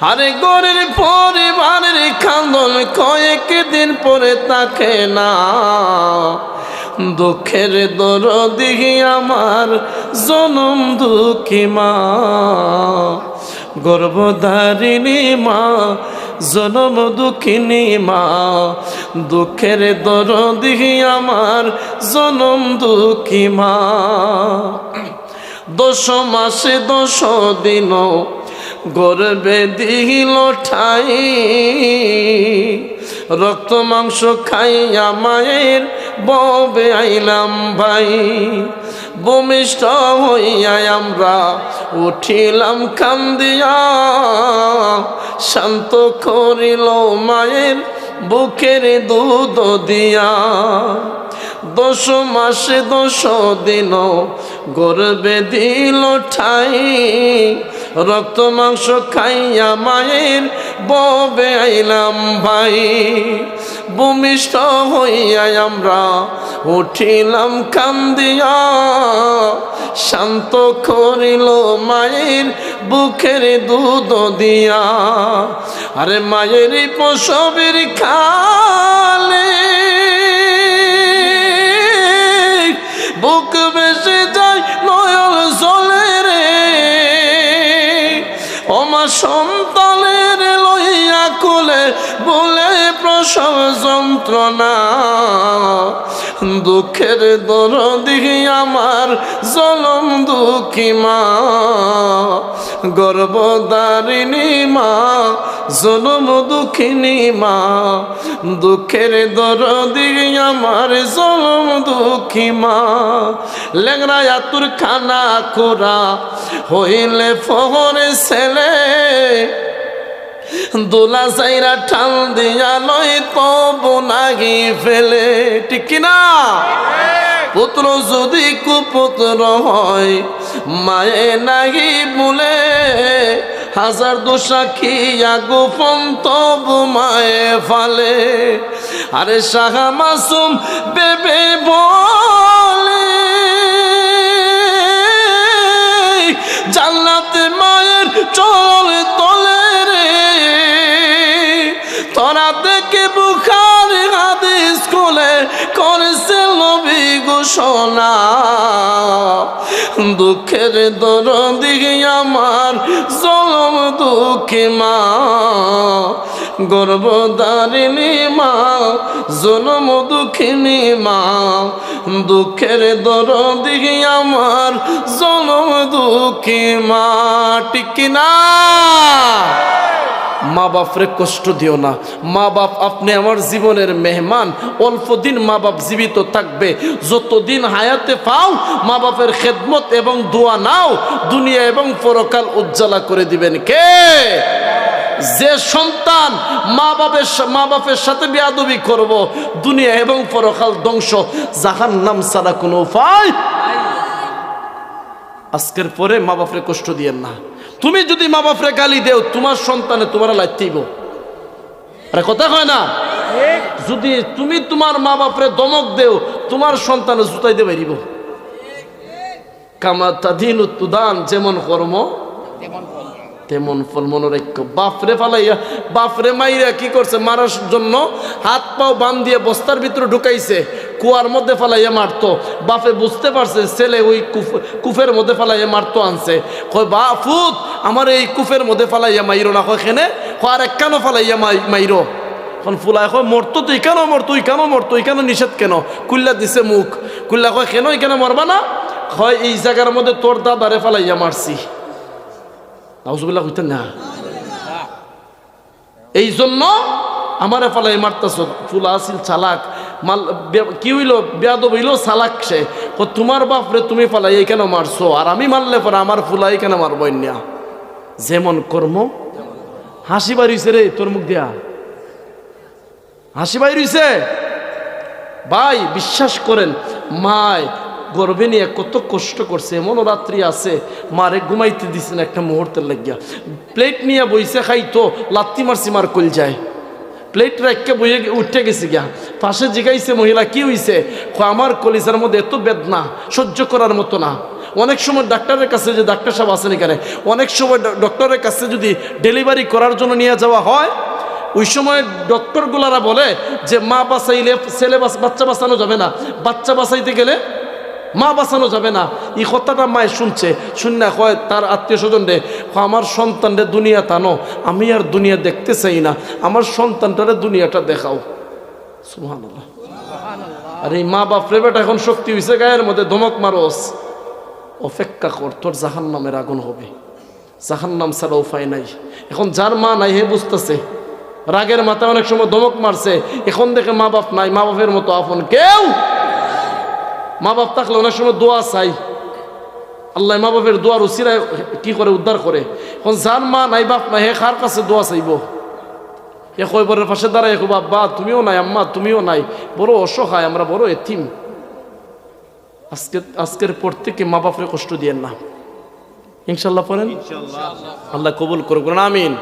আরে গরের পরিবারের খান্দন কয়েক দিন পরে তাকে না। দুঃখের দরদি আমার জনম দুঃখী মা। গর্ভধারিণী মা, জনম দুঃখিনী মা। দুঃখের দরদি আমার জনম দুঃখী মা। দশ মাসে দশ দিন গর্বে দিল ঠাই। রক্ত মাংস খাইয়া মায়ের ববে আইলাম ভাই। ভূমিষ্ঠ হইয়া আমরা উঠিলাম কান্দিয়া। শান্ত করিল মায়ের বুকের দুধ দিয়া। দশ মাসে দশ দিন গর্বে দিল ঠাই। রক্ত মাংস খাইয়া মায়ের ববে আইলাম ভাই। ভূমিষ্ঠ হইয়া আমরা উঠিলাম কান্দিয়া, শান্ত করিল মায়ের বুকের দুধ দিয়া। আরে মায়ের প্রসবের খালে সন্তানের লইয়া কোলে বলে প্রসব যন্ত্রণা। দুঃখের দরদি আমার জলম দুঃখী মা। গর্ভদারিণী মা জনম দুঃখিনী মা, দুঃখের দরদি আমার জলম দুঃখী মা। লেংরা আতুর খানা কোরা হইলে ফহরে ছেলে, দোলা সাইরা ঠাল দিয়া লয় তবু নাগি ফেলে। ঠিক কিনা? পুত্র যদি কুপুত্র হয় মায়ে নাহি বলে, হাজার দোষাখী গোপন তবু মায়ে ফালে। আরে শাহা মাসুম বেবে বলে, জান্নাতে মায়ের চল তলে রে। তোরা দেখে বুখার হাদিস খুলে করেছে নবী ঘোষণা। দুঃখের দর দিকে আমার, জলম দুঃখী মা। গর্বদারিণী মা জনম দুঃখিনী মা। দুঃখের দর দিকে আমার জনম দুঃখী মা। টিকি না মা বাপরে কষ্ট দিও না। মা বাপ আপনি আমার জীবনের মেহমান, অল্প দিন মা বাপ জীবিত থাকবে। যতদিন হায়াতে পাও মা বাপের খেদমত এবং দোয়া নাও, দুনিয়া এবং পরকাল উজ্জ্বলা করে দিবেন। কে? যে সন্তান মা বাপের মা বাপের সাথে বেয়াদবি করব, দুনিয়া এবং পরকাল ধ্বংস যাহার নাম ছাড়া কোনো উপায়? আজকের পরে মা বাপরে কষ্ট দিয়েন না। তুমি যদি মা বাপরে গালি দেও, তোমার সন্তানে তোমার লাইতেইব আরে কথা হয় না? যদি তুমি তোমার মা বাপরে দমক দেও, তোমার সন্তানে জুতাই দেবে দিব কামা তাদিন যেমন কর্ম, তেমন ফল মনোরাখ্য বাপরে ফালাইয়া, বাপরে মাইরা কি করছে? মারার জন্য হাত পাও বান দিয়ে বস্তার ভিতরে ঢুকাইছে। কুয়ার মধ্যে ফালাইয়া মারতো। বাপে বুঝতে পারছে ছেলে ওই কুফ কুফের মধ্যে ফালাইয়া মারতো আনছে। কয় বা ফুত আমার এই কুফের মধ্যে ফালাইয়া মাইরো না। কয় খেনে কয় আর এক কেন ফালাইয়া মাই মাইরো? এখন ফুলায় কয় মরতো তুই কেন মরতো তুই কেন মরতো তুই কেন নিষেধ কেন? কুল্লা দিছে মুখ। কুল্লা কয় কেন কেন মরবা না? হয় এই জায়গার মধ্যে তোর দাদারে ফালাইয়া মারছি। নাউজুবিল্লাহ কইতেন না। এই জন্য আমারে ফালাই মারতাছ। ফুলা আসিল চালাক। মাল কি হইল? বেয়াদব হইল চালাক সে। তোমার বাপরে তুমি ফালাই কেন মারছো? আর আমি মারলে পরে আমার ফুলাই কেন মারবো না যেমন কর্ম, হাসি বাড়িছে রে তোর মুখ দিয়া। হাসি বাইরিছে ভাই, বিশ্বাস করেন, মায় গর্বে নিয়ে কত কষ্ট করছে, এমনও রাত্রি আছে, মারে ঘুমাইতে দিছে না একটা মুহূর্তের লাগিয়া। প্লেট নিয়ে বইছে খাইতো, লাত্তি মারছি মার কল যায়। প্লেট রাখকে বইয়ে উঠে গেছে গিয়া। পাশে জিগাইছে মহিলা, কি হইছে? আমার কলিজার মধ্যে এত বেদনা, সহ্য করার মতো না। অনেক সময় ডাক্তারের কাছে যে ডাক্তার সাহেব আছেন এখানে, অনেক সময় ডক্টরের কাছে যদি ডেলিভারি করার জন্য নিয়ে যাওয়া হয়, ওই সময় ডক্টরগুলারা বলে যে, মা বাঁচাইলে ছেলে বাচ্চা বাঁচানো যাবে না। বাচ্চা বাঁচাইতে গেলে মা বাঁচানো যাবে না। এই কথাটা মায় শুনছে শুনে কয়, তার আত্মীয় স্বজন রে আমার সন্তানরে দুনিয়া টানো, আমি আর দুনিয়া দেখতে চাই না। আমার সন্তানটারে দুনিয়াটা দেখাও। আর এই মা বাপ রে বেটা এখন শক্তি হয়েছে গায়ের মধ্যে ধমক মারস অপেক্ষা কর, তোর জাহান নামের আগুন হবে। জাহান নাম ছাড়া উপায় নাই। এখন যার মা নাই, হে বুঝতেছে, রাগের মাথায় অনেক সময় ধমক মারছে। এখন দেখে মা বাপ নাই মা বাপের মতো আপন কেউ। মা বাপ থাকলে অনেক সময় দোয়া চাই। আল্লাহ মা বাপের দোয়ার উচিরায় কি করে, উদ্ধার করে। এখন যার মা নাই, বাপ নাই, হে কার কাছে দোয়া চাইব? এ কয়বরের পাশে দাঁড়ায় কো বাবা তুমিও নাই আম্মা তুমিও নাই। বড় অসহায় আমরা বড় এতিম। আজকে আজকের পর থেকে মা বাপরে কষ্ট দিয়েন না। ইনশাল্লাহ পড়েন? আল্লাহ কবুল করুন আমিন।